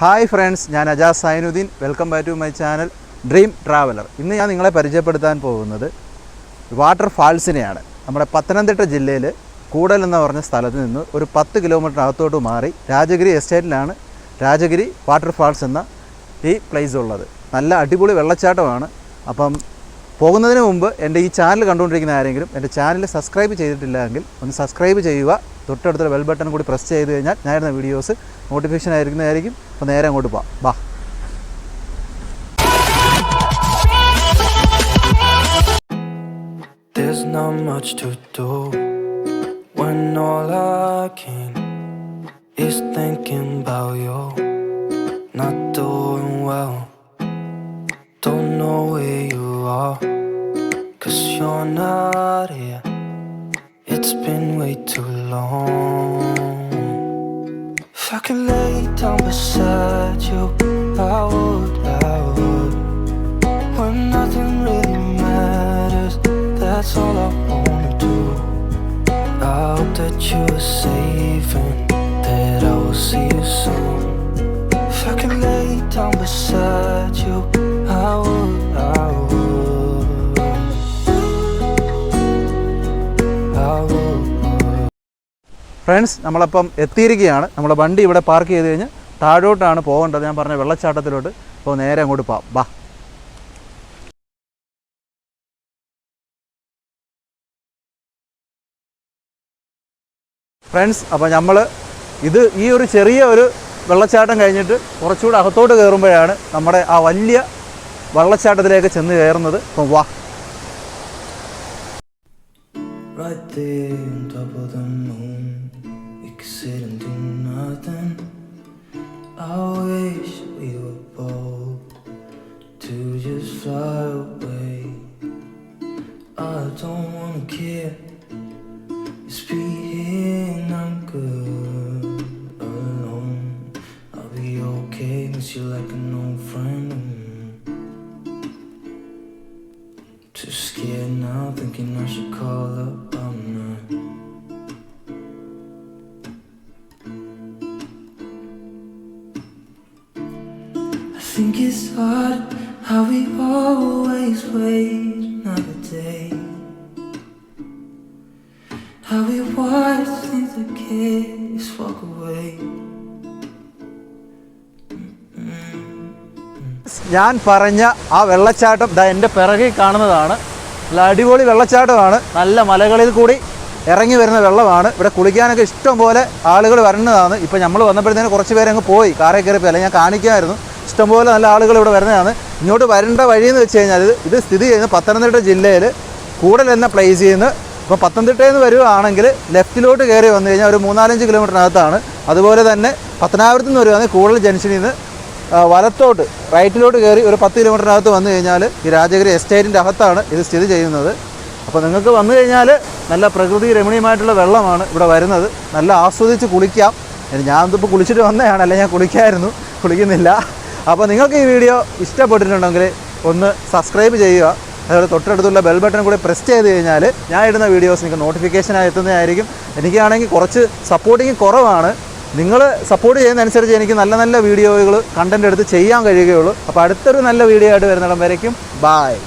Hi friends ഞാൻ Ajas Zainudheen. Welcome back to my channel dream traveller. ഇന്ന് ഞാൻ നിങ്ങളെ പരിചയപ്പെടുത്താൻ പോകുന്നത് വാട്ടർ ഫാൾസിനെയാണ്. നമ്മുടെ പത്തനംതിട്ട ജില്ലയിൽ കൂടൽ എന്ന് പറഞ്ഞ സ്ഥലത്ത് നിന്ന് ഒരു പത്ത് കിലോമീറ്റർ അകത്തോട്ട് മാറി രാജഗിരി എസ്റ്റേറ്റിലാണ് രാജഗിരി വാട്ടർ ഫാൾസ് എന്ന ഈ പ്ലേസ് ഉള്ളത്. നല്ല അടിപൊളി വെള്ളച്ചാട്ടമാണ്. അപ്പം പോകുന്നതിന് മുമ്പ് എന്റെ ഈ ചാനൽ കണ്ടുകൊണ്ടിരിക്കുന്ന ആരെങ്കിലും എന്റെ ചാനൽ സബ്സ്ക്രൈബ് ചെയ്തിട്ടില്ലെങ്കിൽ ഒന്ന് സബ്സ്ക്രൈബ് ചെയ്യുക. തൊട്ടടുത്തുള്ള ബെൽ ബട്ടൺ കൂടി പ്രസ് ചെയ്ത് കഴിഞ്ഞാൽ ഞാനിരുന്ന വീഡിയോസ് നോട്ടിഫിക്കേഷൻ ആയിരിക്കുന്നതായിരിക്കും. അപ്പോൾ നേരെ അങ്ങോട്ട് പോവാം ബാ There's not much to do when all I can is thinking about you. Not doing well, don't know where you are, cause you're not here. It's been way too long. If I could lay down beside you, I would, I would. When nothing really matters, that's all I wanna do. I hope that you are safe and that I will see you soon. If I could lay down beside you, I would, I would. I would. Friends നമ്മളപ്പം എത്തിയിരിക്കുകയാണ് നമ്മുടെ വണ്ടി ഇവിടെ park ചെയ്ത് കഴിഞ്ഞ് താഴോട്ടാണ് പോകേണ്ടത്. ഞാൻ പറഞ്ഞ വെള്ളച്ചാട്ടത്തിലോട്ട് അപ്പോൾ നേരെ അങ്ങോട്ട് പോവാം ബാ. ഫ്രണ്ട്സ് അപ്പോൾ നമ്മൾ ഇത് ഈ ഒരു ചെറിയ ഒരു വെള്ളച്ചാട്ടം കഴിഞ്ഞിട്ട് കുറച്ചുകൂടെ അകത്തോട്ട് കയറുമ്പോഴാണ് നമ്മുടെ ആ വലിയ വെള്ളച്ചാട്ടത്തിലേക്ക് ചെന്ന് കയറുന്നത്. അപ്പം വാ. Right there on top. Just fly away. I don't wanna care, just be here and I'm good alone. I'll be okay, miss you like an old friend. Too scared now, thinking I should call up all night. I think it's hard how we always wait another day. How we watch things the kids walk away. ഞാൻ പറഞ്ഞ ആ വെള്ളച്ചാട്ടം ദാ എന്റെ പിറകിൽ കാണുന്നതാണ്. നല്ല അടിപൊളി വെള്ളച്ചാട്ടമാണ്. നല്ല മലകളിൽ കൂടി ഇറങ്ങി വരുന്ന വെള്ളമാണ്. ഇവിടെ കുളിക്കാനൊക്കെ ഇഷ്ടം പോലെ ആളുകൾ വരുന്നതാണ് ഇപ്പോൾ നമ്മൾ വന്നപ്പോഴത്തേന് കുറച്ച് പേരങ്ങ് പോയി. കാറേ കയറിപ്പോയി. അല്ലെങ്കിൽ ഞാൻ കാണിക്കുമായിരുന്നു ഇഷ്ടംപോലെ നല്ല ആളുകൾ ഇവിടെ വരുന്നതാണ്. ഇങ്ങോട്ട് വരേണ്ട വഴിയെന്ന് വെച്ച് കഴിഞ്ഞാൽ ഇത് സ്ഥിതി ചെയ്യുന്ന പത്തനംതിട്ട ജില്ലയിൽ കൂടൽ എന്ന പ്ലേസിൽ നിന്ന് ഇപ്പോൾ പത്തനംതിട്ടയിൽ നിന്ന് വരുവാണെങ്കിൽ ലെഫ്റ്റിലോട്ട് കയറി വന്നു കഴിഞ്ഞാൽ ഒരു മൂന്നാലഞ്ച് കിലോമീറ്ററിനകത്താണ് അതുപോലെ തന്നെ പത്തനാപുരത്ത് നിന്ന് വരുവാണെങ്കിൽ കൂടൽ ജംഗ്ഷനിൽ നിന്ന് വലത്തോട്ട് റൈറ്റിലോട്ട് കയറി ഒരു പത്ത് കിലോമീറ്ററിനകത്ത് വന്നു കഴിഞ്ഞാൽ ഈ രാജഗിരി എസ്റ്റേറ്റിന്റെ അകത്താണ് ഇത് സ്ഥിതി ചെയ്യുന്നത്. അപ്പോൾ നിങ്ങൾക്ക് വന്നു കഴിഞ്ഞാൽ നല്ല പ്രകൃതി രമണീയമായിട്ടുള്ള വെള്ളമാണ് ഇവിടെ വരുന്നത്. നല്ല ആസ്വദിച്ച് കുളിക്കാം. ഞാൻ ഇതിപ്പോൾ കുളിച്ചിട്ട് വന്നതാണ്. അല്ലെങ്കിൽ ഞാൻ കുളിക്കായിരുന്നു. കുളിക്കുന്നില്ല. അപ്പോൾ നിങ്ങൾക്ക് ഈ വീഡിയോ ഇഷ്ടപ്പെട്ടിട്ടുണ്ടെങ്കിൽ ഒന്ന് സബ്സ്ക്രൈബ് ചെയ്യുക. അതുപോലെ തൊട്ടടുത്തുള്ള ബെൽ ബട്ടൺ കൂടി പ്രസ് ചെയ്ത് കഴിഞ്ഞാൽ ഞാൻ ഇടുന്ന വീഡിയോസ് നിങ്ങൾക്ക് നോട്ടിഫിക്കേഷനായി എത്തുന്നതായിരിക്കും. എനിക്കാണെങ്കിൽ കുറച്ച് സപ്പോർട്ടിങ് കുറവാണ്. നിങ്ങൾ സപ്പോർട്ട് ചെയ്യുന്നതനുസരിച്ച് എനിക്ക് നല്ല നല്ല വീഡിയോകൾ കണ്ടന്റ് എടുത്ത് ചെയ്യാൻ കഴിയുകയുള്ളൂ. അപ്പോൾ അടുത്തൊരു നല്ല വീഡിയോ ആയിട്ട് വരുന്നിടം വരയ്ക്കും. ബായ്